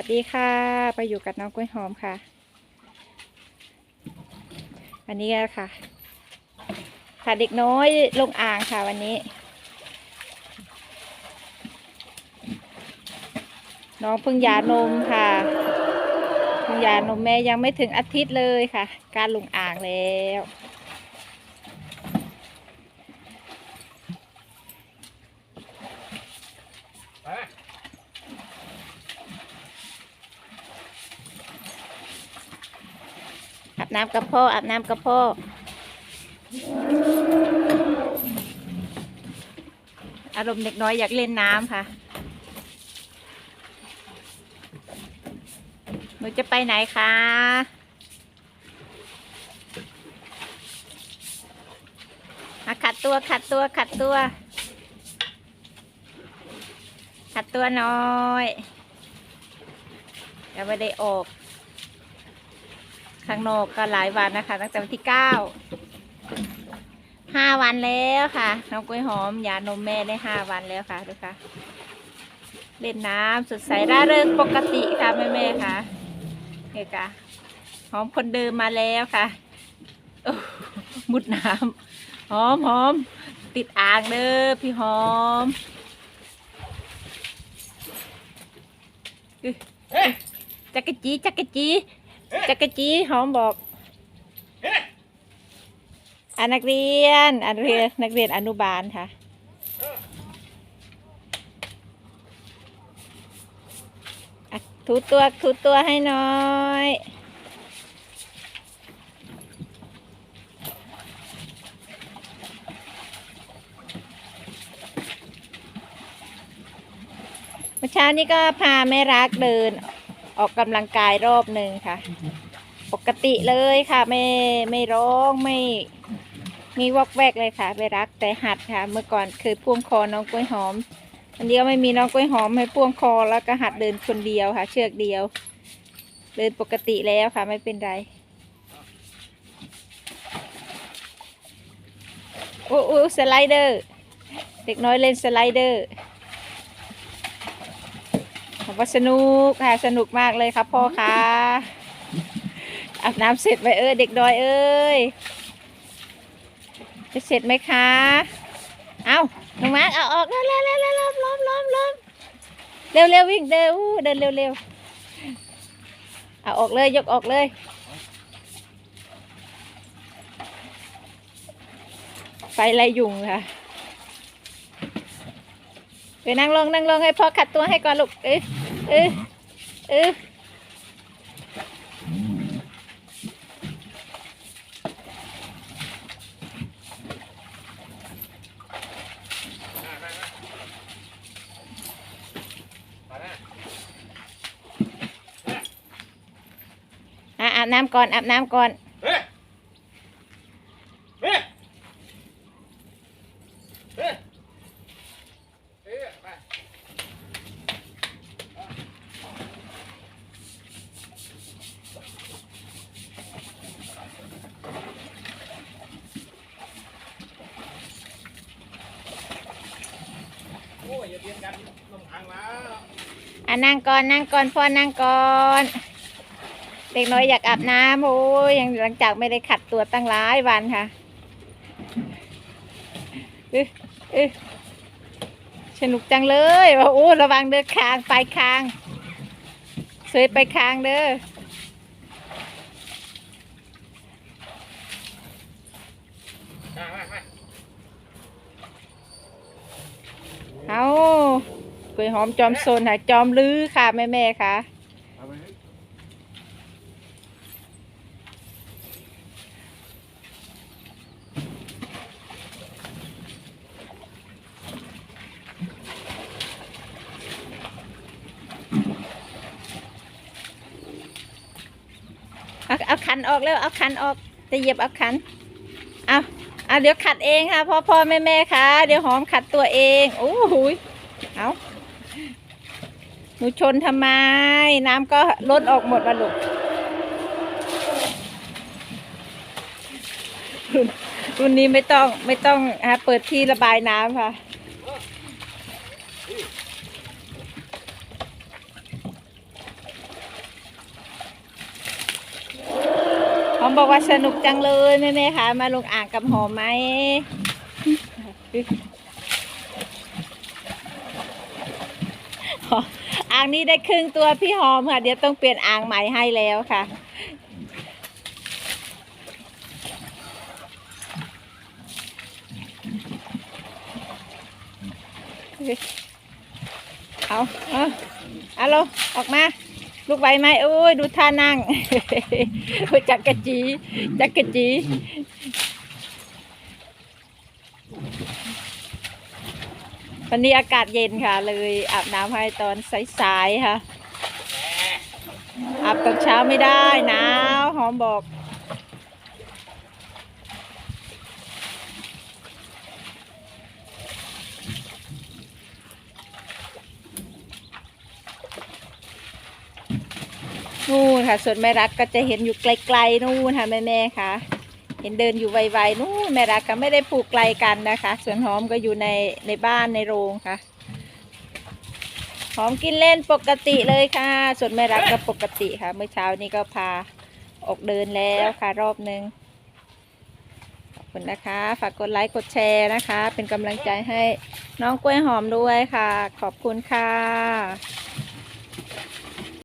วัสดีค่ะ ไปอยู่กับน้องกล้วยหอมค่ะวันนี้ค่ะค่ะเด็กน้อยลงอ่างค่ะวันนี้ น้องเพิ่งหยานมค่ะเพิ่งหยานมแม่ยังไม่ถึงอาทิตย์เลยค่ะ การลงอ่างแล้ว น้ำกับพ่ออาบน้ำกับพ่ออารมณ์เด็กน้อยอยากเล่นน้ำค่ะ หนูจะไปไหนคะมาขัดตัวขัดตัวขัดตัว ขัดตัวน้อยยังไม่ได้ออก ข้างนอกก็หลายวันนะคะ ตั้งแต่วันที่เก้าห้าวันแล้วค่ะน้องกล้วยหอมยานมแม่ได้ห้าวันแล้วค่ะดูค่ะ เล่นน้ำสดใสร่าเริงปกติค่ะแม่แม่ค่ะนี่ค่ะหอมคนเดิมมาแล้วค่ะมุดน้ำหอมหอมติดอ่างเด้อพี่หอมอึอึจักรจีจักรจี จักรจีหอมบอกอันนักเรียนอันนักเรียนนักเรียนอนุบาลค่ะอะถูตัวถูตัวให้หน้อยเมื่อเช้านี้ก็พาแม่รักเดิน ออกกำลังกายรอบหนึ่งค่ะ ปกติเลยค่ะ ไม่ไม่ร้องไม่มีวอกแวกเลยค่ะไปรักแต่หัดค่ะ เมื่อก่อนเคยพ่วงคอน้องกล้วยหอมอันนี้ก็ไม่มีน้องกล้วยหอมให้พ่วงคอแล้วก็หัดเดินคนเดียวค่ะ เชือกเดียว เดินปกติแล้วค่ะ ไม่เป็นไรโอ้โอ้สไลเดอร์ เด็กน้อยเล่นสไลเดอร์ ผมว่าสนุกค่ะสนุกมากเลยครับพ่อคะอาบน้ำเสร็จไปเออเด็กน้อยเอ้ยจะเสร็จไหมคะ เอาน้องมาร์คเอาออกเร็วเร็วเร็วเร็วล้อมล้อมล้อมเร็วเร็ววิ่งเร็วเดินเร็วเร็วเอาออกเลยยกออกเลยไฟไล่ยุงค่ะไปนั่งลงนั่งลงให้พ่อขัดตัวให้ก่อนลูกเอ้ยเอ้ยเอ้ยอะ อาบน้ำก่อนอาบน้ำก่อน เฮ้ยเฮ้ยเฮ้ยเฮ้ยไป โอย่าเตียงกันลงทางแล้ว อะนั่งก่อนนั่งก่อนพ่อนั่งก่อนเด็กน้อยอยากอาบน้ำโอ้ยยังหลังจากไม่ได้ขัดตัวตั้งหลายวันค่ะเอ้ยเอ้ยสนุกจังเลยว่าโอ้ระวังเด้อคางไปคาง เสยไปคางเด้อ มามามา เอา กล้วยหอมจอมโซนค่ะจอมลื้อค่ะแม่แม่ค่ะเอาเอาขันออกแล้วเอาขันออกจะเหยียบเอาขันเอาเอาเดี๋ยวขัดเองค่ะพ่อพ่อแม่แม่ค่ะ เดี๋ยวหอมขัดตัวเองโอ้โหเอา หนูชนทำไม น้ำก็ลดออกหมดละลูกรุ่นนี้ไม่ต้องไม่ต้องฮะเปิดที่ระบายน้ำค่ะ หอมบอกว่าสนุกจังเลยแม่แม่คะมาลงอ่างกับหอมไหม อ่างนี้ได้ครึ่งตัวพี่หอมค่ะ เดี๋ยวต้องเปลี่ยนอ่างใหม่ให้แล้วค่ะ เอาเอาเอาลงออกมา ลูกใบไหมโอ้ย ดูท่านั่งโอ้ยจักกะจี จักกะจี วันนี้อากาศเย็นค่ะ เลยอาบน้ำให้ตอนสายๆค่ะ อาบตอนเช้าไม่ได้หนาวหอมบอก นู่นค่ะ ส่วนแม่รักก็จะเห็นอยู่ไกลๆนู่นค่ะแม่ๆค่ะ เห็นเดินอยู่ไวๆนู่นแม่รักก็ไม่ได้ผูกไกลกันนะคะส่วนหอมก็อยู่ในในบ้านในโรงค่ะ หอมกินเล่นปกติเลยค่ะ ส่วนแม่รักก็ปกติค่ะ เมื่อเช้านี้ก็พาออกเดินแล้วค่ะรอบหนึ่งขอบคุณนะคะ ฝากกดไลค์กดแชร์นะคะ เป็นกำลังใจให้น้องกล้วยหอมด้วยค่ะ ขอบคุณค่ะ